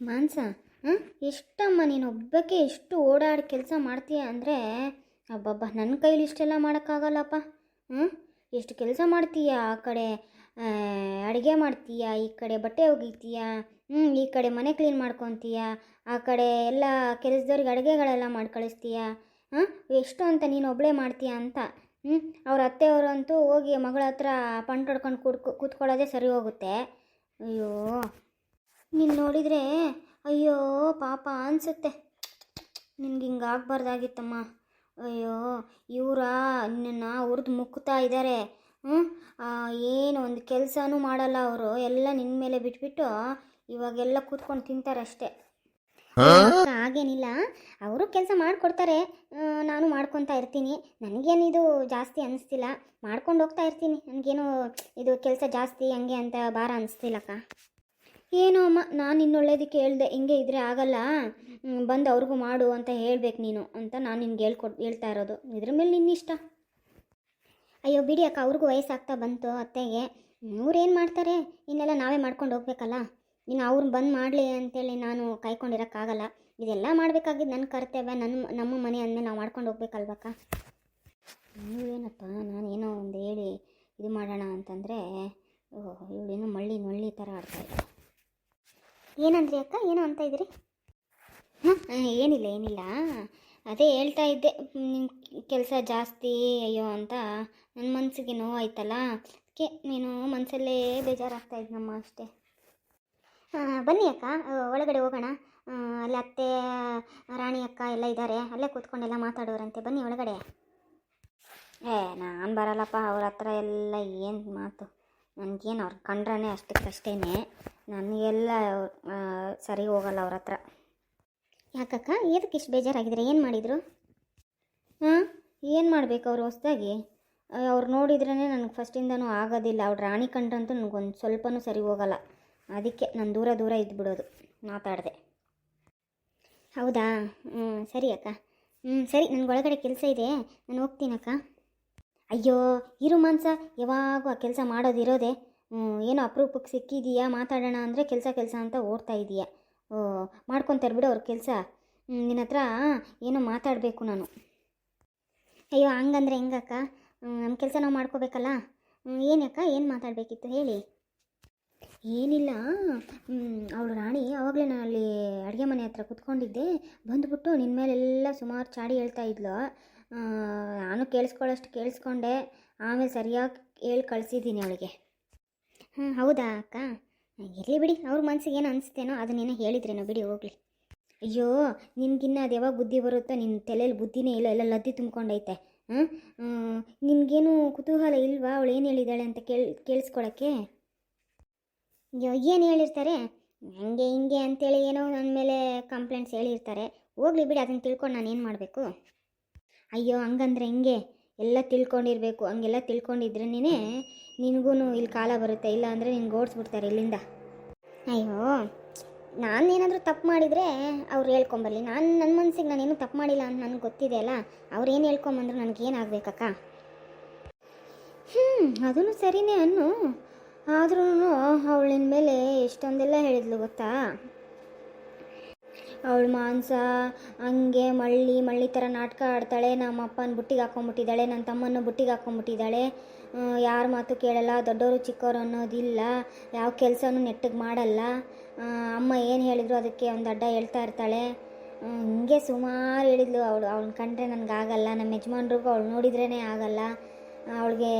ಮಾನ್ಸ ಹ್ಞೂ ಎಷ್ಟಮ್ಮ ನೀನು ಒಬ್ಬಕ್ಕೆ ಎಷ್ಟು ಓಡಾಡಿ ಕೆಲಸ ಮಾಡ್ತೀಯ ಅಂದರೆ, ಅಬ್ಬಬ್ಬ ನನ್ನ ಕೈಲಿ ಇಷ್ಟೆಲ್ಲ ಮಾಡೋಕ್ಕಾಗಲ್ಲಪ್ಪ ಹ್ಞೂ ಎಷ್ಟು ಕೆಲಸ ಮಾಡ್ತೀಯ ಆ ಕಡೆ ಅಡುಗೆ ಮಾಡ್ತೀಯ, ಈ ಕಡೆ ಬಟ್ಟೆ ಒಗಿತೀಯ ಹ್ಞೂ ಈ ಕಡೆ ಮನೆ ಕ್ಲೀನ್ ಮಾಡ್ಕೊತೀಯ, ಆ ಕಡೆ ಎಲ್ಲ ಕೆಲಸದವ್ರಿಗೆ ಅಡುಗೆಗಳೆಲ್ಲ ಮಾಡಿ ಕಳಿಸ್ತೀಯ, ಹಾಂ? ಎಷ್ಟು ಅಂತ ನೀನು ಒಬ್ಬಳೇ ಮಾಡ್ತೀಯ ಅಂತ ಹ್ಞೂ ಅವ್ರ ಅತ್ತೆಯವರಂತೂ ಹೋಗಿ ಮಗಳ ಹತ್ರ ಪಂಟ್ ಹೊಡ್ಕೊಂಡು ಕೂಡ್ಕೊ, ಕೂತ್ಕೊಳ್ಳೋದೇ ಸರಿ ಹೋಗುತ್ತೆ. ಅಯ್ಯೋ ನೀನು ನೋಡಿದರೆ ಅಯ್ಯೋ ಪಾಪ ಅನಿಸುತ್ತೆ. ನಿನ್ಗೆ ಹಿಂಗೆ ಆಗಬಾರ್ದಾಗಿತ್ತಮ್ಮ. ಅಯ್ಯೋ ಇವರ ನಿನ್ನ ಹುರಿದು ಮುಕ್ತಾ ಇದ್ದಾರೆ ಹ್ಞೂ ಏನು ಒಂದು ಕೆಲಸನೂ ಮಾಡಲ್ಲ ಅವರು. ಎಲ್ಲ ನಿನ್ನ ಮೇಲೆ ಬಿಟ್ಬಿಟ್ಟು ಇವಾಗೆಲ್ಲ ಕೂತ್ಕೊಂಡು ತಿಂತಾರೆ ಅಷ್ಟೇ. ಹಾಗೇನಿಲ್ಲ. ಅವರು ಕೆಲಸ ಮಾಡಿಕೊಡ್ತಾರೆ. ನಾನು ಮಾಡ್ಕೊತಾ ಇರ್ತೀನಿ. ನನಗೇನಿದು ಜಾಸ್ತಿ ಅನಿಸ್ತಿಲ್ಲ. ಮಾಡ್ಕೊಂಡು ಹೋಗ್ತಾ ಇರ್ತೀನಿ. ನನಗೇನು ಇದು ಕೆಲಸ ಜಾಸ್ತಿ ಹಂಗೆ ಅಂತ ಭಾರ ಅನಿಸ್ತಿಲ್ಲಕ್ಕ ಏನೋ ಅಮ್ಮ, ನಾನು ಇನ್ನೊಳ್ಳೇದಕ್ಕೆ ಹೇಳ್ದೆ ಹಿಂಗೆ ಇದ್ರೆ ಆಗಲ್ಲ. ಬಂದು ಅವ್ರಿಗೂ ಮಾಡು ಅಂತ ಹೇಳ್ಬೇಕು ನೀನು ಅಂತ ನಾನು ನಿನ್ಗೆ ಹೇಳ್ಕೊಟ್ ಹೇಳ್ತಾ ಇರೋದು. ಇದ್ರ ಮೇಲೆ ನಿನ್ನಿಷ್ಟ ಅಯ್ಯೋ, ಬಿಡಿ ಅಕ್ಕ, ಅವ್ರಿಗೂ ವಯಸ್ಸಾಗ್ತಾ ಬಂತು ಅತ್ತೆಗೆ. ಇವ್ರೇನು ಮಾಡ್ತಾರೆ? ಇನ್ನೆಲ್ಲ ನಾವೇ ಮಾಡ್ಕೊಂಡು ಹೋಗ್ಬೇಕಲ್ಲ. ಇನ್ನು ಅವ್ರು ಬಂದು ಮಾಡಲಿ ಅಂತೇಳಿ ನಾನು ಕಾಯ್ಕೊಂಡಿರೋಕ್ಕಾಗಲ್ಲ. ಇದೆಲ್ಲ ಮಾಡಬೇಕಾಗಿದ್ದು ನನ್ನ ಕರ್ತವ್ಯ ನನ್ನ ನಮ್ಮ ಮನೆ ಅಂದಮೇಲೆ ನಾವು ಮಾಡ್ಕೊಂಡು ಹೋಗ್ಬೇಕಲ್ವಕ್ಕ ನೀವೇನಪ್ಪ ನಾನು ಏನೋ ಒಂದು ಹೇಳಿ ಇದು ಮಾಡೋಣ ಅಂತಂದರೆ ಇವಳೇನೋ ಮಳ್ಳಿ ನೊಳ್ಳಿ ಥರ ಆಡ್ತಾ ಇದ್ದಾರೆ ಏನಂದ್ರಿ ಅಕ್ಕ? ಏನು ಅಂತ ಇದ್ರಿ ಹಾಂ ಏನಿಲ್ಲ ಏನಿಲ್ಲ. ಅದೇ ಹೇಳ್ತಾ ಇದ್ದೆ ನಿಮ್ಮ ಕೆಲಸ ಜಾಸ್ತಿ, ಅಯ್ಯೋ ಅಂತ. ನನ್ನ ಮನಸ್ಸಿಗೆ ನೋವಾಯ್ತಲ್ಲ? ಅದಕ್ಕೆ ನೀನು ಮನಸ್ಸಲ್ಲೇ ಬೇಜಾರಾಗ್ತಾ ಇದ್ನಮ್ಮ ಅಷ್ಟೇ. ಬನ್ನಿ ಅಕ್ಕ ಒಳಗಡೆ ಹೋಗೋಣ. ಅಲ್ಲಿ ಅತ್ತೆ, ರಾಣಿ ಅಕ್ಕ ಎಲ್ಲ ಇದ್ದಾರೆ ಅಲ್ಲೇ ಕೂತ್ಕೊಂಡೆಲ್ಲ ಮಾತಾಡೋರಂತೆ. ಬನ್ನಿ ಒಳಗಡೆ. ಏ, ನಾನು ಬರಲ್ಲಪ್ಪ ಅವ್ರ ಹತ್ರ ಎಲ್ಲ ಏನು ಮಾತು? ನನಗೇನು ಅವ್ರು ಕಂಡ್ರೇ ಅಷ್ಟಕ್ಕಷ್ಟೇ ನನಗೆಲ್ಲ ಸರಿ ಹೋಗಲ್ಲ ಅವ್ರ ಹತ್ರ. ಯಾಕಕ್ಕ, ಏದಕ್ಕೆ ಇಷ್ಟು ಬೇಜಾರಾಗಿದ್ರೆ ಏನು ಮಾಡಿದರು? ಹಾಂ ಏನು ಮಾಡಬೇಕು ಅವರು ಹೊಸ್ದಾಗಿ? ಅವ್ರು ನೋಡಿದ್ರೇ ನನಗೆ ಫಸ್ಟಿಂದನೂ ಆಗೋದಿಲ್ಲ. ಅವ್ರು ರಾಣಿ ಕಂಡ್ರಂತೂ ನನಗೊಂದು ಸ್ವಲ್ಪನೂ ಸರಿ ಹೋಗಲ್ಲ. ಅದಕ್ಕೆ ನಾನು ದೂರ ದೂರ ಇದ್ಬಿಡೋದು, ಮಾತಾಡಿದೆ. ಹೌದಾ? ಹ್ಞೂ ಸರಿ ಅಕ್ಕ. ಹ್ಞೂ ಸರಿ, ನನಗೆ ಒಳಗಡೆ ಕೆಲಸ ಇದೆ. ನಾನು ಹೋಗ್ತೀನಕ್ಕ. ಅಯ್ಯೋ, ಇರು ಮಾಂಸ. ಯಾವಾಗೂ ಆ ಕೆಲಸ ಮಾಡೋದಿರೋದೆ ಏನೋ ಅಪರೂಪಕ್ಕೆ ಸಿಕ್ಕಿದೀಯಾ? ಮಾತಾಡೋಣ ಅಂದರೆ ಕೆಲಸ ಕೆಲಸ ಅಂತ ಓಡ್ತಾ ಇದೀಯಾ? ಮಾಡ್ಕೊತಾರೆ ಬಿಡು ಅವ್ರ ಕೆಲಸ. ನಿನ್ನ ಹತ್ರ ಏನೋ ಮಾತಾಡಬೇಕು ನಾನು. ಅಯ್ಯೋ, ಹಂಗಂದ್ರೆ ಹೆಂಗಕ್ಕ? ನಮ್ಮ ಕೆಲಸ ನಾವು ಮಾಡ್ಕೋಬೇಕಲ್ಲ? ಏನಕ್ಕ, ಏನು ಮಾತಾಡಬೇಕಿತ್ತು? ಹೇಳಿ. ಏನಿಲ್ಲ. ಅವಳು ರಾಣಿ ಆವಾಗಲೇ ನಾನು ಅಲ್ಲಿ ಅಡುಗೆ ಮನೆ ಹತ್ರ ಕುತ್ಕೊಂಡಿದ್ದೆ. ಬಂದುಬಿಟ್ಟು ನಿನ್ನ ಮೇಲೆಲ್ಲ ಸುಮಾರು ಚಾಡಿ ಹೇಳ್ತಾ ಇದ್ಲು. ನಾನು ಕೇಳಿಸ್ಕೊಳ್ಳೋಷ್ಟು ಕೇಳಿಸ್ಕೊಂಡೆ. ಆಮೇಲೆ ಸರಿಯಾಗಿ ಹೇಳಿ ಕಳಿಸಿದ್ದೀನಿ ಅವಳಿಗೆ. ಹಾಂ ಹೌದಾ ಅಕ್ಕ? ಇರಲಿ ಬಿಡಿ, ಅವ್ರ ಮನ್ಸಿಗೆ ಏನು ಅನಿಸ್ತೇನೋ ಅದನ್ನೇನೋ ಹೇಳಿದ್ರೇನೋ ಬಿಡಿ, ಹೋಗಲಿ. ಅಯ್ಯೋ, ನಿನ್ಗಿನ್ನ ಅದು ಯಾವಾಗ ಬುದ್ಧಿ ಬರುತ್ತೋ ನಿನ್ನ ತಲೆಯಲ್ಲಿ ಬುದ್ಧಿನೇ ಇಲ್ಲ, ಎಲ್ಲ ಲದ್ದಿ ತುಂಬ್ಕೊಂಡೈತೆ. ಹ್ಞೂ ನಿನಗೇನು ಕುತೂಹಲ ಇಲ್ವಾ? ಅವಳು ಏನು ಹೇಳಿದ್ದಾಳೆ ಅಂತ ಕೇಳಿ, ಕೇಳಿಸ್ಕೊಳಕ್ಕೆ? ಅಯ್ಯೋ, ಏನು ಹೇಳಿರ್ತಾರೆ? ಹಂಗೆ ಹಿಂಗೆ ಅಂತೇಳಿ ಏನೋ ನನ್ನ ಮೇಲೆ ಕಂಪ್ಲೇಂಟ್ಸ್ ಹೇಳಿರ್ತಾರೆ. ಹೋಗ್ಲಿ ಬಿಡಿ ಅದನ್ನು ತಿಳ್ಕೊಂಡು ನಾನು ಏನು ಮಾಡಬೇಕು? ಅಯ್ಯೋ, ಹಂಗಂದ್ರೆ ಹಿಂಗೆ? ಎಲ್ಲ ತಿಳ್ಕೊಂಡಿರಬೇಕು, ಹಂಗೆಲ್ಲ ತಿಳ್ಕೊಂಡಿದ್ರೇ ನಿನಗೂ ಇಲ್ಲಿ ಕಾಲ ಬರುತ್ತೆ, ಇಲ್ಲ ಅಂದರೆ ನಿನ್ಗೆ ಓಡಿಸ್ಬಿಡ್ತಾರೆ ಇಲ್ಲಿಂದ. ಅಯ್ಯೋ, ನಾನು ಏನಾದರೂ ತಪ್ಪು ಮಾಡಿದರೆ ಅವ್ರು ಹೇಳ್ಕೊಂಬರ್ಲಿ. ನಾನು ನನ್ನ ಮನಸ್ಸಿಗೆ ನಾನೇನು ತಪ್ಪು ಮಾಡಿಲ್ಲ ಅಂತ ನನಗೆ ಗೊತ್ತಿದೆ ಅಲ್ಲ, ಅವ್ರು ಏನು ಹೇಳ್ಕೊಂಬಂದ್ರು ನನಗೇನಾಗಬೇಕಕ್ಕ ಹ್ಞೂ ಅದೂ ಸರಿನೇ ಅನ್ನು. ಆದ್ರೂ ಅವಳಿನ ಮೇಲೆ ಎಷ್ಟೊಂದೆಲ್ಲ ಹೇಳಿದ್ಲು ಗೊತ್ತಾ? ಅವಳು ಮಾಂಸ, ಹಂಗೆ ಮಳ್ಳಿ ಮಳ್ಳಿ ಥರ ನಾಟಕ ಆಡ್ತಾಳೆ ನಮ್ಮ ಅಪ್ಪನ ಬುಟ್ಟಿಗೆ ಹಾಕ್ಕೊಂಬಿಟ್ಟಿದ್ದಾಳೆ ನನ್ನ ತಮ್ಮನ ಬುಟ್ಟಿಗೆ ಹಾಕೊಂಬಿಟ್ಟಿದ್ದಾಳೆ. ಯಾರ ಮಾತು ಕೇಳಲ್ಲ, ದೊಡ್ಡವರು ಚಿಕ್ಕವರು ಅನ್ನೋದಿಲ್ಲ, ಯಾವ ಕೆಲಸನೂ ನೆಟ್ಟಗೆ ಮಾಡಲ್ಲ. ಅಮ್ಮ ಏನು ಹೇಳಿದ್ರು ಅದಕ್ಕೆ ಒಂದು ಅಡ್ಡ ಹೇಳ್ತಾ ಇರ್ತಾಳೆ. ಹಿಂಗೆ ಸುಮಾರು ಹೇಳಿದ್ಲು ಅವಳು. ಅವ್ಳನ್ನ ಕಂಡ್ರೆ ನನಗಾಗಲ್ಲ ನಮ್ಮ ಯಜಮಾನ್ರಿಗೂ ಅವಳು ನೋಡಿದ್ರೇ ಆಗಲ್ಲ. ಅವಳಿಗೆ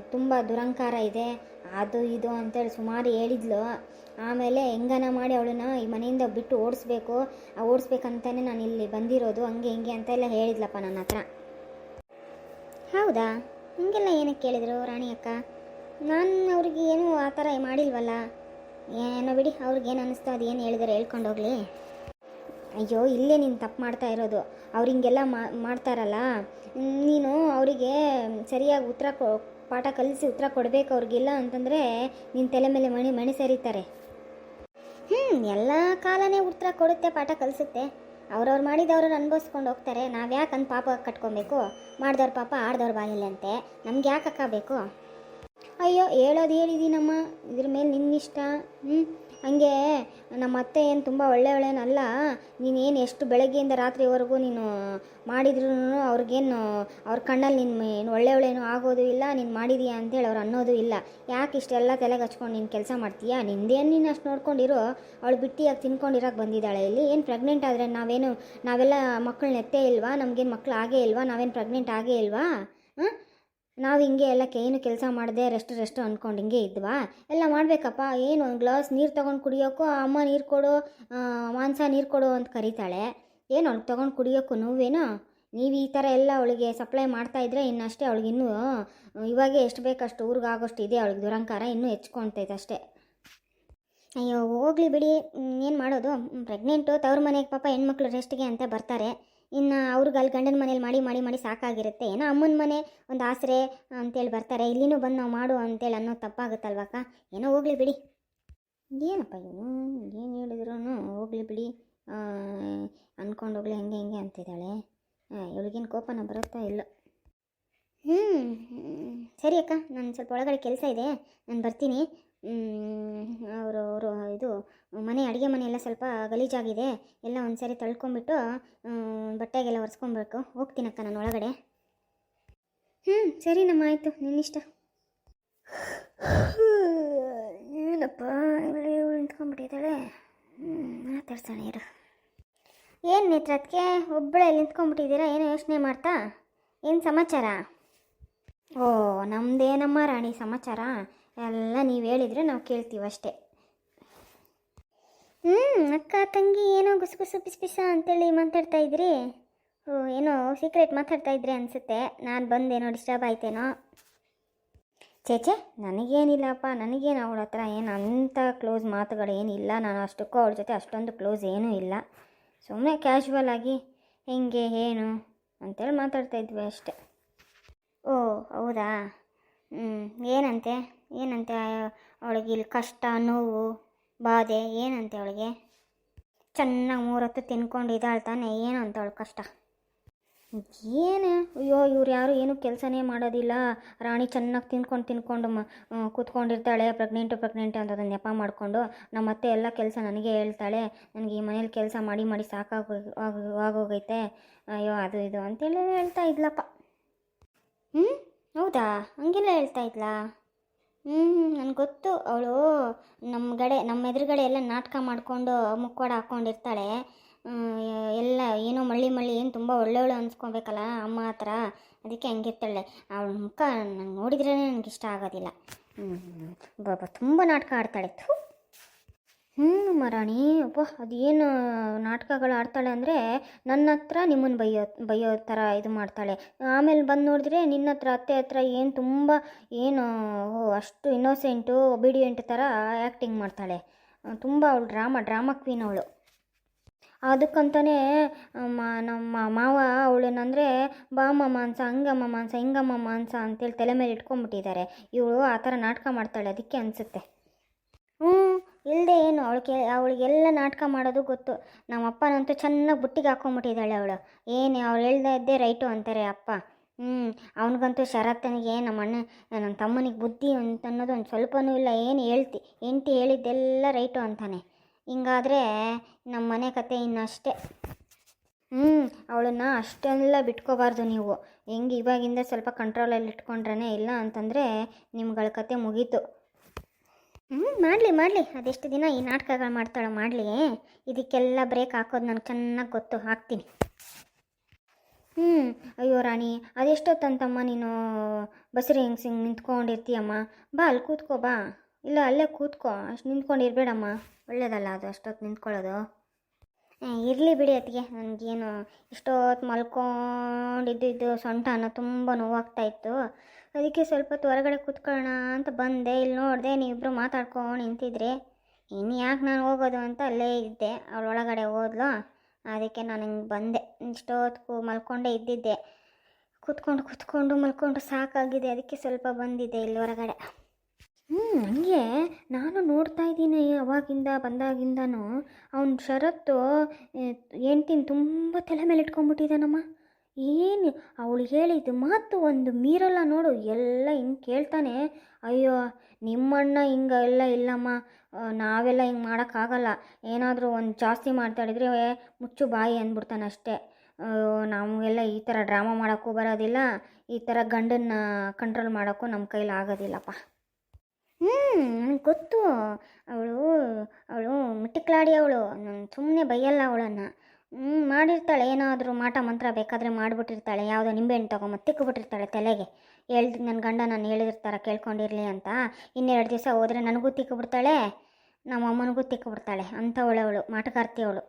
ತುಂಬ ದುರಂಕಾರ ಇದೆ. ಅದು ಇದು ಅಂತೇಳಿ ಸುಮಾರು ಹೇಳಿದ್ಲು. ಆಮೇಲೆ ಹೆಂಗನ ಮಾಡಿ ಅವಳನ್ನ ಈ ಮನೆಯಿಂದ ಬಿಟ್ಟು ಓಡಿಸ್ಬೇಕು. ಆ, ಓಡಿಸ್ಬೇಕಂತಾನೆ ನಾನು ಇಲ್ಲಿ ಬಂದಿರೋದು. ಹಂಗೆ ಹಿಂಗೆ ಅಂತೆಲ್ಲ ಹೇಳಿದ್ಲಪ್ಪ ನನ್ನ ಹತ್ರ. ಹೌದಾ? ಹಿಂಗೆಲ್ಲ ಏನಕ್ಕೆ ಕೇಳಿದರು ರಾಣಿ ಅಕ್ಕ? ನಾನು ಅವ್ರಿಗೆ ಏನೂ ಆ ಥರ ಮಾಡಿಲ್ವಲ್ಲ? ಏನೋ ಬಿಡಿ, ಅವ್ರಿಗೆ ಏನು ಅನ್ನಿಸ್ತೋ ಅದು ಏನು ಹೇಳಿದಾರೆ ಹೇಳ್ಕೊಂಡು ಹೋಗಲಿ. ಅಯ್ಯೋ, ಇಲ್ಲೇ ನೀನು ತಪ್ಪು ಮಾಡ್ತಾ ಇರೋದು. ಅವ್ರು ಹಿಂಗೆಲ್ಲ ಮಾಡ್ತಾರಲ್ಲ? ನೀನು ಅವರಿಗೆ ಸರಿಯಾಗಿ ಉತ್ತರ ಕೊ, ಪಾಠ ಕಲಿಸಿ ಉತ್ತರ ಕೊಡಬೇಕು ಅವ್ರಿಗಿಲ್ಲ ಅಂತಂದರೆ ನಿನ್ನ ತಲೆ ಮೇಲೆ ಮಣಿ ಮಣಿ ಸರಿತಾರೆ. ಹ್ಞೂ ಎಲ್ಲ ಕಾಲನೇ ಉತ್ತರ ಕೊಡುತ್ತೆ, ಪಾಠ ಕಲಿಸುತ್ತೆ. ಅವ್ರವ್ರು ಮಾಡಿದವ್ರು ಅನುಭವಿಸ್ಕೊಂಡು ಹೋಗ್ತಾರೆ. ನಾವು ಯಾಕೆ ಅಂದ್ ಪಾಪ ಕಟ್ಕೊಬೇಕು? ಮಾಡ್ದವ್ರ ಪಾಪ ಆಡ್ದವ್ರ ಅಂತೆ ನಮ್ಗೆ ಯಾಕೆ ಅಕ್ಕ ಬೇಕು? ಅಯ್ಯೋ, ಹೇಳೋದು ಹೇಳಿದ್ದೀನಮ್ಮ ಇದ್ರ ಮೇಲೆ ನಿನ್ನಿಷ್ಟ? ಹ್ಞೂ ಹಂಗೆ ನಮ್ಮ ಅತ್ತೆ ಏನು ತುಂಬ ಒಳ್ಳೆಯವಳೇನಲ್ಲ ನೀನೇನು ಎಷ್ಟು ಬೆಳಗ್ಗೆಯಿಂದ ರಾತ್ರಿವರೆಗೂ ನೀನು ಮಾಡಿದ್ರೂ ಅವ್ರಿಗೇನು, ಅವ್ರ ಕಣ್ಣಲ್ಲಿ ನಿನ್ನ ಏನು ಒಳ್ಳೆಯವಳೇನು ಆಗೋದು ಇಲ್ಲ, ನೀನು ಮಾಡಿದೀಯಾ ಅಂತೇಳಿ ಅವ್ರು ಅನ್ನೋದು ಇಲ್ಲ. ಯಾಕೆ ಇಷ್ಟೆಲ್ಲ ತಲೆಗೆ ಹಚ್ಕೊಂಡು ನೀನು ಕೆಲಸ ಮಾಡ್ತೀಯಾ? ನಿಂದೇನು ನೀನು ಅಷ್ಟು ನೋಡ್ಕೊಂಡಿರೋ? ಅವಳು ಬಿಟ್ಟಿಯಾಗಿ ತಿನ್ಕೊಂಡಿರೋಕೆ ಬಂದಿದ್ದಾಳೆ ಇಲ್ಲಿ. ಏನು ಪ್ರೆಗ್ನೆಂಟ್ ಆದರೆ ನಾವೇನು, ನಾವೆಲ್ಲ ಮಕ್ಕಳನ್ನ ಎತ್ತೇ ಇಲ್ವಾ? ನಮಗೇನು ಮಕ್ಕಳು ಆಗೇ ಇಲ್ವಾ? ನಾವೇನು ಪ್ರೆಗ್ನೆಂಟ್ ಆಗೇ ಇಲ್ವಾ? ಹಾಂ ನಾವು ಹಿಂಗೆ ಎಲ್ಲ ಏನು ಕೆಲಸ ಮಾಡದೆ ರೆಸ್ಟ್ ರೆಸ್ಟ್ ಅಂದ್ಕೊಂಡು ಹಿಂಗೆ ಇದ್ವಾ? ಎಲ್ಲ ಮಾಡಬೇಕಪ್ಪ, ಏನು ಒಂದು ಗ್ಲಾಸ್ ನೀರು ತೊಗೊಂಡು ಕುಡಿಯೋಕ್ಕೂ ಅಮ್ಮ ನೀರು ಕೊಡು ಮಾಂಸ ನೀರು ಕೊಡು ಅಂತ ಕರೀತಾಳೆ. ಏನು ಅವ್ಳಿಗೆ ತೊಗೊಂಡು ಕುಡಿಯೋಕ್ಕೂ ನೋವೇನು? ನೀವು ಈ ಥರ ಎಲ್ಲ ಅವಳಿಗೆ ಸಪ್ಲೈ ಮಾಡ್ತಾ ಇದ್ರೆ ಇನ್ನಷ್ಟೇ ಅವಳಿಗೆ ಇನ್ನೂ ಇವಾಗೆ ಎಷ್ಟು ಬೇಕಷ್ಟು ಊರಿಗೆ ಆಗೋಷ್ಟು ಇದೆ, ಅವಳಿಗೆ ದುರಂಕಾರ ಇನ್ನೂ ಹೆಚ್ಕೊಳ್ತೈತೆ ಅಷ್ಟೇ. ಅಯ್ಯೋ, ಹೋಗ್ಲಿ ಬಿಡಿ ಏನು ಮಾಡೋದು? ಪ್ರೆಗ್ನೆಂಟು ತವ್ರ ಮನೆಗೆ ಪಾಪ ಹೆಣ್ಮಕ್ಳು ರೆಸ್ಟ್ಗೆ ಅಂತ ಬರ್ತಾರೆ. ಇನ್ನು ಅವ್ರಿಗೆ ಅಲ್ಲಿ ಗಂಡನ ಮನೇಲಿ ಮಾಡಿ ಮಾಡಿ ಮಾಡಿ ಸಾಕಾಗಿರುತ್ತೆ. ಏನೋ ಅಮ್ಮನ ಮನೆ ಒಂದು ಆಸರೆ ಅಂತೇಳಿ ಬರ್ತಾರೆ. ಇಲ್ಲಿನೂ ಬಂದು ನಾವು ಮಾಡು ಅಂತೇಳಿ ಅನ್ನೋ ತಪ್ಪಾಗುತ್ತಲ್ವಕ್ಕ ಏನೋ ಹೋಗ್ಲಿ ಬಿಡಿ. ಏನಪ್ಪ ಇವನು? ಏನು ಹೇಳಿದ್ರು ಹೋಗ್ಲಿ ಬಿಡಿ. ಅಂದ್ಕೊಂಡು ಹೋಗ್ಲಿ, ಹೆಂಗೆ ಹೆಂಗೆ ಅಂತಿದ್ದಾಳೆ. ಇವಳಿಗೇನು ಕೋಪನ ಬರುತ್ತಾ ಇಲ್ಲ. ಹ್ಞೂ ಸರಿ ಅಕ್ಕ, ನಾನು ಸ್ವಲ್ಪ ಒಳಗಡೆ ಕೆಲಸ ಇದೆ. ನಾನು ಬರ್ತೀನಿ. ಅವರು ಅವರು, ಇದು, ಮನೆ, ಅಡುಗೆ ಮನೆ ಎಲ್ಲ ಸ್ವಲ್ಪ ಗಲೀಜಾಗಿದೆ. ಎಲ್ಲ ಒಂದು ತಳ್ಕೊಂಬಿಟ್ಟು ಬಟ್ಟೆಗೆಲ್ಲ ಒರೆಸ್ಕೊಬೇಕು. ಹೋಗ್ತೀನಕ್ಕ ನಾನು ಒಳಗಡೆ. ಹ್ಞೂ ಸರಿ ನಮ್ಮ ಆಯಿತು, ನಿನ್ನಿಷ್ಟ. ಏನಪ್ಪ ಇಲ್ಲಿ ಹ್ಞೂ ಮಾತಾಡ್ಸೋಣ ಇರು. ಏನು ನೇತ್ರತ್ಗೆ ಒಬ್ಬಳೇ ನಿಂತ್ಕೊಂಡ್ಬಿಟ್ಟಿದ್ದೀರಾ? ಏನು ಯೋಚನೆ ಮಾಡ್ತಾ? ಏನು ಸಮಾಚಾರ? ಓ ನಮ್ಮದೇನಮ್ಮ ರಾಣಿ, ಸಮಾಚಾರ? ಎಲ್ಲ ನೀವು ಹೇಳಿದರೆ ನಾವು ಕೇಳ್ತೀವಿ ಅಷ್ಟೇ. ಹ್ಞೂ ಅಕ್ಕ, ತಂಗಿ, ಏನೋ ಗುಸು ಗುಸು ಪಿಸ್ ಪಿಸ ಅಂತೇಳಿ ಮಾತಾಡ್ತಾ ಇದ್ರಿ? ಓ, ಏನೋ ಸೀಕ್ರೆಟ್ ಮಾತಾಡ್ತಾ ಇದ್ರಿ ಅನಿಸುತ್ತೆ. ನಾನು ಬಂದೇನೋ ಡಿಸ್ಟರ್ಬ್ ಆಯ್ತೇನೋ? ಚೇಚೆ ನನಗೇನಿಲ್ಲಪ್ಪ, ನನಗೇನು ಅವಳ ಹತ್ರ ಏನು ಅಂಥ ಕ್ಲೋಸ್ ಮಾತುಗಳೇನಿಲ್ಲ ನಾನು ಅಷ್ಟಕ್ಕೂ ಅವಳ ಜೊತೆ ಅಷ್ಟೊಂದು ಕ್ಲೋಸ್ ಏನೂ ಇಲ್ಲ. ಸುಮ್ಮನೆ ಕ್ಯಾಶುವಲ್ ಆಗಿ, ಹೆಂಗೆ, ಏನು? ಅಂತೇಳಿ ಮಾತಾಡ್ತಾ ಇದ್ವಿ ಅಷ್ಟೆ. ಓ, ಹೌದಾ? ಏನಂತೆ? ಏನಂತೆ ಅವಳಿಗೆ ಇಲ್ಲಿ ಕಷ್ಟ, ನೋವು, ಬಾಧೆ, ಏನಂತೆ ಅವಳಿಗೆ? ಚೆನ್ನಾಗಿ ಮೂರೊತ್ತು ತಿನ್ಕೊಂಡು ಇದ್ದಾಳೆ ತಾನೆ, ಏನು ಅಂತ ಅವಳು ಕಷ್ಟ. ಏನು? ಅಯ್ಯೋ, ಇವ್ರು ಯಾರು ಏನು ಕೆಲಸನೇ ಮಾಡೋದಿಲ್ಲ. ರಾಣಿ ಚೆನ್ನಾಗಿ ತಿನ್ಕೊಂಡು ತಿನ್ಕೊಂಡು ಮ ಕೂತ್ಕೊಂಡಿರ್ತಾಳೆ ಪ್ರೆಗ್ನೆಂಟು ಪ್ರೆಗ್ನೆಂಟ್ ಅಂತ ಅದನ್ನು ನೆಪ ಮಾಡಿಕೊಂಡು. ನಮ್ಮ ಅತ್ತೆ ಎಲ್ಲ ಕೆಲಸ ನನಗೆ ಹೇಳ್ತಾಳೆ. ನನಗೆ ಈ ಮನೇಲಿ ಕೆಲಸ ಮಾಡಿ ಮಾಡಿ ಸಾಕಾಗೋ, ಆಗ್- ಆಗೋಗೈತೆ. ಅಯ್ಯೋ, ಅದು, ಇದು ಅಂತೇಳಿ ಹೇಳ್ತಾ ಇದ್ಲಪ್ಪ. ಹ್ಞೂ ಹೌದಾ? ಹಂಗೆಲ್ಲ ಹೇಳ್ತಾ ಇದ್ಲಾ? ಹ್ಞೂ ನನಗೆ ಗೊತ್ತು. ಅವಳು ನಮ್ಮ ಗಡೆ ನಮ್ಮ ಎದುರುಗಡೆ ಎಲ್ಲ ನಾಟಕ ಮಾಡಿಕೊಂಡು ಮುಕ್ಕೋಡ ಹಾಕ್ಕೊಂಡಿರ್ತಾಳೆ ಎಲ್ಲ ಏನೋ ಮಳ್ಳಿ ಮಳ್ಳಿ ಏನು ತುಂಬ ಒಳ್ಳೆಯವಳು ಅನ್ಸ್ಕೊಬೇಕಲ್ಲ, ಅಮ್ಮ ಹತ್ರ. ಅದಕ್ಕೆ ಹಂಗಿರ್ತಾಳೆ. ಅವಳ ಮುಖ ನಂಗೆ ನೋಡಿದ್ರೇ ನನಗೆ ಇಷ್ಟ ಆಗೋದಿಲ್ಲ. ತುಂಬ ನಾಟಕ ಆಡ್ತಾಳೆ. ಥು. ಹ್ಞೂ ಮರಾಣಿ ಅಪ್ಪ ಅದೇನು ನಾಟಕಗಳು ಆಡ್ತಾಳೆ ಅಂದರೆ ನನ್ನ ಹತ್ರ ನಿಮ್ಮನ್ನು ಬೈಯೋ ಬೈಯೋ ಥರ ಇದು ಮಾಡ್ತಾಳೆ. ಆಮೇಲೆ ಬಂದು ನೋಡಿದ್ರೆ ನಿನ್ನ ಹತ್ರ, ಅತ್ತೆ ಹತ್ರ ಏನು ತುಂಬ ಏನು ಅಷ್ಟು ಇನ್ನೋಸೆಂಟು ಒಬಿಡಿಯೆಂಟ್ ಥರ ಆ್ಯಕ್ಟಿಂಗ್ ಮಾಡ್ತಾಳೆ. ತುಂಬ ಅವಳು ಡ್ರಾಮಾ ಡ್ರಾಮಾ ಕ್ವೀನ್ ಅವಳು. ಅದಕ್ಕಂತಲೇ ನಮ್ಮ ಮಾವ ಅವಳೇನಂದರೆ ಬಾಮ ಮಾಂಸ ಹಂಗಮ್ಮ ಮಾಂಸ ಹಿಂಗಮ್ಮ ಮಾಂಸ ಅಂತೇಳಿ ತಲೆ ಮೇಲೆ ಇಟ್ಕೊಂಡ್ಬಿಟ್ಟಿದ್ದಾರೆ. ಇವಳು ಆ ಥರ ನಾಟಕ ಮಾಡ್ತಾಳೆ, ಅದಕ್ಕೆ ಅನಿಸುತ್ತೆ. ಹ್ಞೂ ಇಲ್ಲದೆ ಏನು ಅವಳಿಗೆ, ಅವಳಿಗೆಲ್ಲ ನಾಟಕ ಮಾಡೋದು ಗೊತ್ತು. ನಮ್ಮಪ್ಪನಂತೂ ಚೆನ್ನಾಗಿ ಬುಟ್ಟಿಗೆ ಹಾಕೊಂಬಿಟ್ಟಿದ್ದಾಳೆ ಅವಳು. ಏನು, ಅವ್ಳು ಹೇಳ್ದೆ ಇದ್ದೇ ರೈಟು ಅಂತಾರೆ ಅಪ್ಪ. ಹ್ಞೂ ಅವನಿಗಂತೂ ಶರತ್ತನಿಗೆ ನಮ್ಮ ಅಣ್ಣ ನನ್ನ ತಮ್ಮನಿಗೆ ಬುದ್ಧಿ ಅಂತ ಅನ್ನೋದು ಒಂದು ಸ್ವಲ್ಪನೂ ಇಲ್ಲ. ಏನು ಹೇಳ್ತಿ, ಹೆಂಡ್ತಿ ಹೇಳಿದ್ದೆಲ್ಲ ರೈಟು ಅಂತಾನೆ. ಹಿಂಗಾದರೆ ನಮ್ಮ ಮನೆ ಕತೆ ಇನ್ನಷ್ಟೇ. ಹ್ಞೂ ಅವಳನ್ನ ಅಷ್ಟೆಲ್ಲ ಬಿಟ್ಕೋಬಾರ್ದು ನೀವು. ಹೆಂಗೆ ಇವಾಗಿಂದ ಸ್ವಲ್ಪ ಕಂಟ್ರೋಲಲ್ಲಿ ಇಟ್ಕೊಂಡ್ರೇ ಇಲ್ಲ ಅಂತಂದರೆ ನಿಮ್ಗಳ ಕತೆ ಮುಗೀತು. ಹ್ಞೂ ಮಾಡಲಿ ಮಾಡಲಿ. ಅದೆಷ್ಟು ದಿನ ಈ ನಾಟಕಗಳು ಮಾಡ್ತಾಳೆ ಮಾಡಲಿ. ಇದಕ್ಕೆಲ್ಲ ಬ್ರೇಕ್ ಹಾಕೋದು ನಾನು ಚೆನ್ನಾಗಿ ಗೊತ್ತು. ಹಾಕ್ತೀನಿ. ಹ್ಞೂ ಅಯ್ಯೋ ರಾಣಿ ಅದೆಷ್ಟೊತ್ತಂತಮ್ಮ ನೀನು ಬಸರಿ ಹೆಂಗ್ಸ್ ಸಿಂಗ್ ನಿಂತ್ಕೊಂಡಿರ್ತೀಯಮ್ಮ. ಬಾ, ಅಲ್ಲಿ ಕೂತ್ಕೋ, ಬಾ. ಇಲ್ಲ, ಅಲ್ಲೇ ಕೂತ್ಕೋ. ಅಷ್ಟು ನಿಂತ್ಕೊಂಡಿರ್ಬೇಡಮ್ಮ. ಒಳ್ಳೇದಲ್ಲ ಅದು, ಅಷ್ಟೊತ್ತು ನಿಂತ್ಕೊಳ್ಳೋದು. ಇರಲಿ ಬಿಡಿ ಅತ್ತಿಗೆ. ನನಗೇನು ಇಷ್ಟೊತ್ತು ಮಲ್ಕೊಂಡಿದ್ದು ಸೊಂಟ ಅನ್ನೋ ತುಂಬ ನೋವಾಗ್ತಾ ಇತ್ತು. ಅದಕ್ಕೆ ಸ್ವಲ್ಪ ಹೊತ್ತು ಹೊರಗಡೆ ಕೂತ್ಕೊಳ್ಳೋಣ ಅಂತ ಬಂದೆ. ಇಲ್ಲಿ ನೋಡಿದೆ ನೀವಿಬ್ಬರು ಮಾತಾಡ್ಕೊಂಡು ನಿಂತಿದ್ರಿ. ಇನ್ನು ಯಾಕೆ ನಾನು ಹೋಗೋದು ಅಂತ ಅಲ್ಲೇ ಇದ್ದೆ. ಅವಳು ಒಳಗಡೆ ಹೋದ್ಲು. ಅದಕ್ಕೆ ನಾನು ಹಿಂಗೆ ಬಂದೆ. ಇಷ್ಟೊತ್ತು ಮಲ್ಕೊಂಡೇ ಇದ್ದಿದ್ದೆ. ಕೂತ್ಕೊಂಡು ಕೂತ್ಕೊಂಡು ಮಲ್ಕೊಂಡು ಸಾಕಾಗಿದೆ. ಅದಕ್ಕೆ ಸ್ವಲ್ಪ ಬಂದಿದ್ದೆ ಇಲ್ಲಿ ಹೊರಗಡೆ. ಹ್ಞೂ ಹಂಗೆ ನಾನು ನೋಡ್ತಾ ಇದ್ದೀನಿ ಅವಾಗಿಂದ ಬಂದಾಗಿಂದನೂ. ಅವನ ಶರತ್ತು ಹೆಂಡ್ತಿನ ತುಂಬ ತಲೆ ಮೇಲೆ ಇಟ್ಕೊಂಡ್ಬಿಟ್ಟಿದ್ದಾನಮ್ಮ ಏನು ಅವಳು ಹೇಳಿದ್ದು ಮಾತು ಒಂದು ಮೀರಲ್ಲ ನೋಡು, ಎಲ್ಲ ಹಿಂಗೆ ಕೇಳ್ತಾನೆ. ಅಯ್ಯೋ, ನಿಮ್ಮಣ್ಣ ಹಿಂಗೆ ಎಲ್ಲ ಇಲ್ಲಮ್ಮ ನಾವೆಲ್ಲ ಹಿಂಗೆ ಮಾಡೋಕ್ಕಾಗಲ್ಲ. ಏನಾದರೂ ಒಂದು ಜಾಸ್ತಿ ಮಾತಾಡಿದರೆ ಮುಚ್ಚು ಬಾಯಿ ಅಂದ್ಬಿಡ್ತಾನೆ ಅಷ್ಟೇ. ನಮಗೆಲ್ಲ ಈ ಥರ ಡ್ರಾಮಾ ಮಾಡೋಕ್ಕೂ ಬರೋದಿಲ್ಲ, ಈ ಥರ ಗಂಡನ್ನ ಕಂಟ್ರೋಲ್ ಮಾಡೋಕ್ಕೂ ನಮ್ಮ ಕೈಲಿ ಆಗೋದಿಲ್ಲಪ್ಪ. ಹ್ಞೂ ನನಗೆ ಗೊತ್ತು. ಅವಳು ಅವಳು ಮಿಟ್ಟಿಕ್ಲಾಡಿ ಅವಳು. ನಾನು ಸುಮ್ಮನೆ ಬೈಯಲ್ಲ ಅವಳನ್ನು. ಮಾಡಿರ್ತಾಳೆ. ಏನಾದರೂ ಮಾಟ ಮಂತ್ರ ಬೇಕಾದರೆ ಮಾಡಿಬಿಟ್ಟಿರ್ತಾಳೆ. ಯಾವುದೋ ನಿಂಬೆಹಣ್ಣು ತೊಗೊಂಬತ್ತು ತಿಕ್ಕಿಬಿಟ್ಟಿರ್ತಾಳೆ ತಲೆಗೆ. ಹೇಳ್ದು ನನ್ನ ಗಂಡ ನಾನು ಹೇಳಿರ್ತಾರ ಕೇಳ್ಕೊಂಡಿರಲಿ ಅಂತ ಇನ್ನೆರಡು ದಿವಸ ಹೋದರೆ ನನಗೂ ತಿಕ್ಕಿಬಿಡ್ತಾಳೆ ನಮ್ಮ ಅಮ್ಮನಿಗೂ ತಿಕ್ಕಿಬಿಡ್ತಾಳೆ ಅಂತ ಅವಳು ಮಾಟಗಾರ್ತಿ ಅವಳು.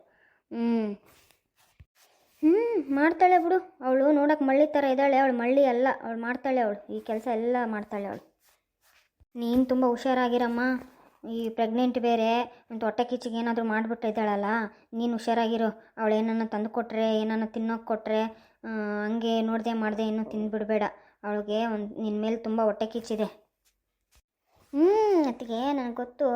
ಹ್ಞೂ ಹ್ಞೂ ಮಾಡ್ತಾಳೆ ಬಿಡು. ಅವಳು ನೋಡೋಕೆ ಮಳ್ಳಿ ಥರ ಇದ್ದಾಳೆ. ಅವಳು ಮಳ್ಳಿ ಅಲ್ಲ. ಅವಳು ಮಾಡ್ತಾಳೆ ಅವಳು. ಈ ಕೆಲಸ ಎಲ್ಲ ಮಾಡ್ತಾಳೆ ಅವಳು. ನೀನು ತುಂಬ ಹುಷಾರಾಗಿರಮ್ಮ. ಈ ಪ್ರೆಗ್ನೆಂಟ್ ಬೇರೆ ಒಂದು ಹೊಟ್ಟೆ ಕಿಚ್ಚಿಗೆ ಏನಾದರೂ ಮಾಡಿಬಿಟ್ಟಿದ್ದಾಳಲ್ಲ, ನೀನು ಹುಷಾರಾಗಿರು, ಅವಳು ಏನನ್ನ ತಂದು ಕೊಟ್ಟರೆ ಏನನ್ನ ತಿನ್ನೋಕೆ ಕೊಟ್ಟರೆ ಹಂಗೆ ನೋಡಿದೆ ಮಾಡಿದೆ ಇನ್ನೂ ತಿಂದುಬಿಡಬೇಡ. ಅವಳಿಗೆ ಒಂದು ನಿನ್ನ ಮೇಲೆ ತುಂಬ ಹೊಟ್ಟೆ ಕಿಚ್ಚಿದೆ ಹ್ಞೂ ಅದಕ್ಕೆ ನನಗೆ ಗೊತ್ತು.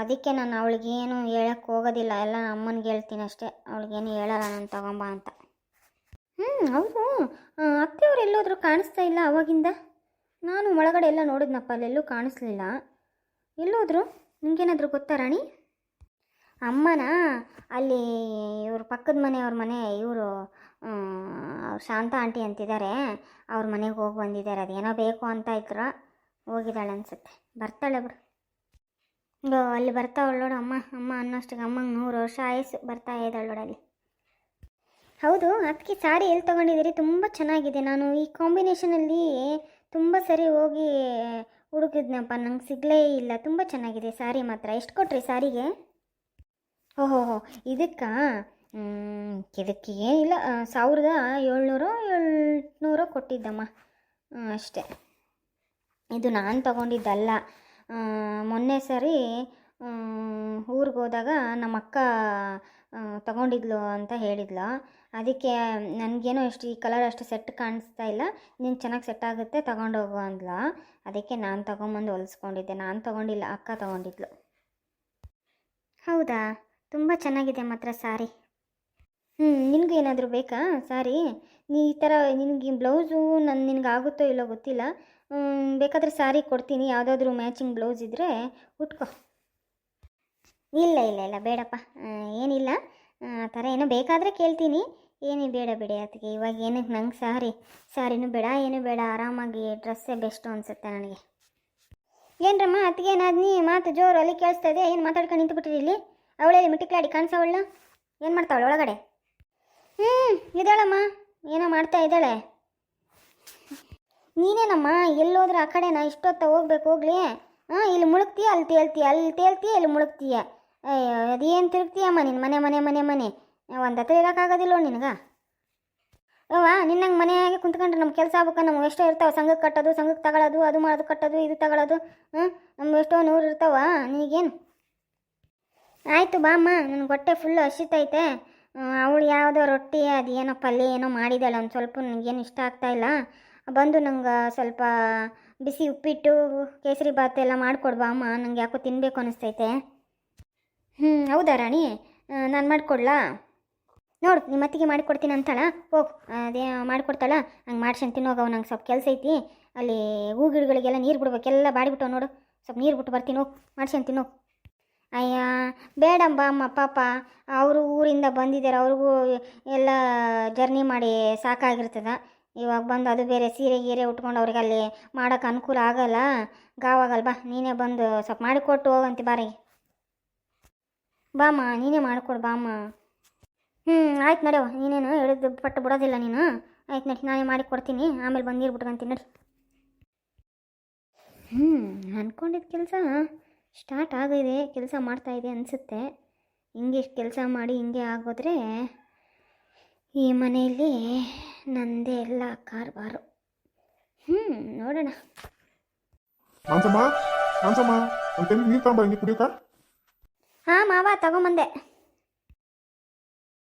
ಅದಕ್ಕೆ ನಾನು ಅವಳಿಗೇನು ಹೇಳಕ್ಕೆ ಹೋಗೋದಿಲ್ಲ. ಎಲ್ಲ ಅಮ್ಮನಿಗೆ ಹೇಳ್ತೀನಿ ಅಷ್ಟೇ. ಅವಳಿಗೇನು ಹೇಳಲ್ಲ, ನಾನು ತಗೊಂಬ ಅಂತ. ಹ್ಞೂ ಹೌದು. ಅತ್ತೆಯವ್ರು ಎಲ್ಲೋದ್ರೂ ಕಾಣಿಸ್ತಾ ಇಲ್ಲ ಅವಾಗಿಂದ? ನಾನು ಒಳಗಡೆ ಎಲ್ಲ ನೋಡಿದ್ನಪ್ಪ, ಅಲ್ಲೆಲ್ಲೂ ಕಾಣಿಸ್ಲಿಲ್ಲ. ಎಲ್ಲೋದ್ರು? ನಿಮಗೇನಾದರೂ ಗೊತ್ತಾ ರಾಣಿ? ಅಮ್ಮನ? ಅಲ್ಲಿ ಇವ್ರ ಪಕ್ಕದ ಮನೆಯವ್ರ ಮನೆ ಇವರು ಶಾಂತ ಆಂಟಿ ಅಂತಿದ್ದಾರೆ ಅವ್ರ ಮನೆಗೆ ಹೋಗಿ ಬಂದಿದ್ದಾರೆ ಅದೇನೋ ಬೇಕು ಅಂತ ಇದ್ರ. ಹೋಗಿದ್ದಾಳೆ ಅನ್ಸುತ್ತೆ. ಬರ್ತಾಳೆ ಬಿಡು. ಗೋ ಅಲ್ಲಿ ಬರ್ತಾವಳು ನೋಡು ಅಮ್ಮ. ಅಮ್ಮ ಅನ್ನೋಷ್ಟಿಗೆ ಅಮ್ಮಂಗೆ ನೂರು ವರ್ಷ ಆಯಸ್ಸು ಬರ್ತಾ ಇದ್ದಾಳೆ ನೋಡು ಅಲ್ಲಿ. ಹೌದು ಅದಕ್ಕೆ ಸಾರಿ ಎಲ್ಲಿ ತೊಗೊಂಡಿದ್ದೀರಿ? ತುಂಬ ಚೆನ್ನಾಗಿದೆ. ನಾನು ಈ ಕಾಂಬಿನೇಷನಲ್ಲಿ ತುಂಬ ಸರಿ ಹೋಗಿ ಹುಡುಕಿದ್ನಪ್ಪ, ನಂಗೆ ಸಿಗಲೇ ಇಲ್ಲ. ತುಂಬ ಚೆನ್ನಾಗಿದೆ ಸಾರಿ ಮಾತ್ರ. ಎಷ್ಟು ಕೊಟ್ರಿ ಸಾರಿಗೆ? ಓಹೋ, ಹೋ, ಇದಕ್ಕೆ? ಇದಕ್ಕೆ ಏನಿಲ್ಲ ಸಾವಿರದ ಏಳ್ನೂರು ಏಳ್ನೂರು ಕೊಟ್ಟಿದ್ದಮ್ಮ. ಅಷ್ಟೇ. ಇದು ನಾನು ತಗೊಂಡಿದ್ದಲ್ಲ. ಮೊನ್ನೆ ಸರಿ ಊರಿಗೆ ಹೋದಾಗ ನಮ್ಮ ಅಕ್ಕ ತಗೊಂಡಿದ್ಲು ಅಂತ ಹೇಳಿದ್ಲು. ಅದಕ್ಕೆ, ನನಗೇನೋ ಎಷ್ಟು ಈ ಕಲರ್ ಅಷ್ಟು ಸೆಟ್ ಕಾಣಿಸ್ತಾ ಇಲ್ಲ. ನೀನು ಚೆನ್ನಾಗಿ ಸೆಟ್ ಆಗುತ್ತೆ ತಗೊಂಡೋಗು ಅಂದ್ಲ. ಅದಕ್ಕೆ ನಾನು ತೊಗೊಂಬಂದು ಹೊಲಿಸ್ಕೊಂಡಿದ್ದೆ. ನಾನು ತಗೊಂಡಿಲ್ಲ, ಅಕ್ಕ ತಗೊಂಡಿದ್ಲು. ಹೌದಾ? ತುಂಬ ಚೆನ್ನಾಗಿದೆ ಮಾತ್ರ ಸಾರಿ. ಹ್ಞೂ ನಿನಗೂ ಏನಾದರೂ ಬೇಕಾ ಸಾರಿ? ನೀ ಈ ಥರ ನಿನಗೆ ಬ್ಲೌಸು ನನ್ನ ನಿನಗೆ ಆಗುತ್ತೋ ಇಲ್ಲೋ ಗೊತ್ತಿಲ್ಲ. ಬೇಕಾದರೆ ಸಾರಿ ಕೊಡ್ತೀನಿ. ಯಾವುದಾದ್ರೂ ಮ್ಯಾಚಿಂಗ್ ಬ್ಲೌಸ್ ಇದ್ದರೆ ಉಟ್ಕೋ. ಇಲ್ಲ ಇಲ್ಲ ಇಲ್ಲ, ಬೇಡಪ್ಪ. ಏನಿಲ್ಲ. ಆ ಥರ ಏನೋ ಬೇಕಾದರೆ ಕೇಳ್ತೀನಿ. ಏನೇ ಬೇಡ ಬೇಡ ಅದಕ್ಕೆ ಇವಾಗ ಏನಕ್ಕೆ ನಂಗೆ ಸಾರಿ? ಸಾರಿನೂ ಬೇಡ, ಏನೂ ಬೇಡ, ಆರಾಮಾಗಿ ಡ್ರೆಸ್ಸೇ ಬೆಸ್ಟು ಅನಿಸುತ್ತೆ ನನಗೆ. ಏನ್ರಮ್ಮ ಅತ್ತಿಗೆ ಏನಾದ್ನಿ ಮಾತು ಜೋರು ಅಲ್ಲಿ ಕೇಳಿಸ್ತಾ ಇದೆ ಏನು ಮಾತಾಡ್ಕೊಂಡು ನಿಂತುಬಿಟ್ಟಿರಿ ಇಲ್ಲಿ? ಅವಳೇ ಮಿಟಿಕ್ಲಾಡಿ ಕಾಣಿಸವಳ ಏನು ಮಾಡ್ತಾವಳು ಒಳಗಡೆ? ಹ್ಞೂ ಇದ್ದಾಳಮ್ಮ. ಏನೋ ಮಾಡ್ತಾ ಇದ್ದಾಳೆ. ನೀನೇನಮ್ಮ ಎಲ್ಲೋದ್ರೆ ಆ ಕಡೆ ನಾ ಇಷ್ಟೊತ್ತ ಹೋಗ್ಬೇಕು, ಹೋಗ್ಲಿ. ಹಾಂ ಇಲ್ಲಿ ಮುಳುಗ್ತೀಯ? ಅಲ್ಲಿ ತೇಳ್ತೀಯ ಅಲ್ಲಿ ತೇಲ್ತೀಯ? ಇಲ್ಲಿ ಮುಳುಗ್ತೀಯ? ಅಯ್ಯೋ, ಅದೇನು ತಿರುಗ್ತೀಯಮ್ಮ ನಿನ್ನ ಮನೆ ಮನೆ ಮನೆ ಮನೆ. ಒಂದು ಹತ್ರ ಇರೋಕ್ಕಾಗೋದಿಲ್ಲ ನಿನಗೆ. ಅವ್ವ ನಿನ್ನಂಗೆ ಮನೆಯಾಗೆ ಕುಂತ್ಕೊಂಡ್ರೆ ನಮ್ಮ ಕೆಲಸ ಆಗ್ಬೇಕು. ನಮ್ಗೆ ಎಷ್ಟೋ ಇರ್ತಾವೆ. ಸಂಘಕ್ಕೆ ಕಟ್ಟೋದು ಸಂಘಕ್ಕೆ ತಗೊಳ್ಳೋದು ಅದು ಮಾಡೋದು, ಕಟ್ಟೋದು, ಇದು ತಗೊಳ್ಳೋದು ಹ್ಞೂ ನಮ್ಗೆ ಎಷ್ಟೋ ನೂರು ಇರ್ತಾವ. ನೀಗೇನು? ಆಯಿತು ಬಾಮ್ಮ ನನ್ನ ಹೊಟ್ಟೆ ಫುಲ್ ಹಸಿತೈತೆ ಅವಳು ಯಾವುದೋ ರೊಟ್ಟಿ, ಅದು ಏನೋ ಪಲ್ಯ ಏನೋ ಮಾಡಿದ್ದಾಳೆ ಒಂದು ಸ್ವಲ್ಪ ನನಗೇನು ಇಷ್ಟ ಆಗ್ತಾಯಿಲ್ಲ ಬಂದು ನಂಗೆ ಸ್ವಲ್ಪ ಬಿಸಿ ಉಪ್ಪಿಟ್ಟು, ಕೇಸರಿ ಬಾತ್ ಎಲ್ಲ ಮಾಡಿಕೊಡು ಬಾಮ್ಮ ನಂಗೆ ಯಾಕೋ ತಿನ್ನಬೇಕು ಅನಿಸ್ತೈತೆ. ಹ್ಞೂ ಹೌದಾ ರಾಣಿ? ನಾನು ಮಾಡಿಕೊಡ್ಲಾ? ನೋಡು, ನಿಮ್ಮ ಅತ್ತಿಗೆ ಮಾಡಿಕೊಡ್ತೀನಿ ಅಂತಾಳ? ಹೋಗು. ಅದೇ ಮಾಡಿಕೊಡ್ತಾಳ? ಹಂಗೆ ಮಾಡ್ಸ್ಕೊಂಡು ತಿನ್ನೋಗವು ನಂಗೆ ಸ್ವಲ್ಪ ಕೆಲಸ ಐತಿ. ಅಲ್ಲಿ ಹೂ ಗಿಡಗಳಿಗೆಲ್ಲ ನೀರು ಬಿಡ್ಬೇಕೆಲ್ಲ ಬಾಡಿಬಿಟ್ಟವು ನೋಡು. ಸ್ವಲ್ಪ ನೀರು ಬಿಟ್ಟು ಬರ್ತೀನಿ, ಹೋಗಿ. ಮಾಡ್ಸಂತ ತಿನ್ನೋ. ಅಯ್ಯ ಬೇಡಮ್ಮ ಅಮ್ಮ, ಪಾಪ. ಅವರು ಊರಿಂದ ಬಂದಿದ್ದಾರೆ. ಅವ್ರಿಗೂ ಎಲ್ಲ ಜರ್ನಿ ಮಾಡಿ ಸಾಕಾಗಿರ್ತದೆ. ಇವಾಗ ಬಂದು ಅದು ಬೇರೆ ಸೀರೆ ಗೀರೆ ಉಟ್ಕೊಂಡು ಅವ್ರಿಗೆ ಅಲ್ಲಿ ಮಾಡೋಕೆ ಅನುಕೂಲ ಆಗಲ್ಲ. ಗಾವಾಗಲ್ಲ ಬಾ, ನೀನೇ ಬಂದು ಸ್ವಲ್ಪ ಮಾಡಿಕೊಟ್ಟು ಹೋಗಂತಿ ಬಾರಿ. ಬಾಮ್ಮ, ನೀನೇ ಮಾಡಿಕೊಡು ಬಾಮ್ಮ. ಹ್ಞೂ ಆಯ್ತು ನಡೆಯವ ನೀನೇನು ಹೇಳಿದ್ದು ಪಟ್ಟು ಬಿಡೋದಿಲ್ಲ ನೀನು. ಆಯ್ತು ನಡಿ ನಾನೇ ಮಾಡಿ ಕೊಡ್ತೀನಿ. ಆಮೇಲೆ ಬಂದು ನೀರು ಬಿಟ್ಕೊಂತೀನಿ ನಡಿ. ಹ್ಞೂ ಅಂದ್ಕೊಂಡಿದ್ದ ಕೆಲಸ ಸ್ಟಾರ್ಟ್ ಆಗಿದೆ. ಕೆಲಸ ಮಾಡ್ತಾ ಇದೆ ಅನಿಸುತ್ತೆ. ಹಿಂಗೆ ಕೆಲಸ ಮಾಡಿ ಹಿಂಗೆ ಆಗೋದ್ರೆ ಈ ಮನೆಯಲ್ಲಿ ನಂದೇ ಎಲ್ಲ ಕಾರ್ಬಾರು ಹ್ಞೂ ನೋಡೋಣ. ಹಾಂ ಮಾವ ತಗೊಂಬಂದೆ.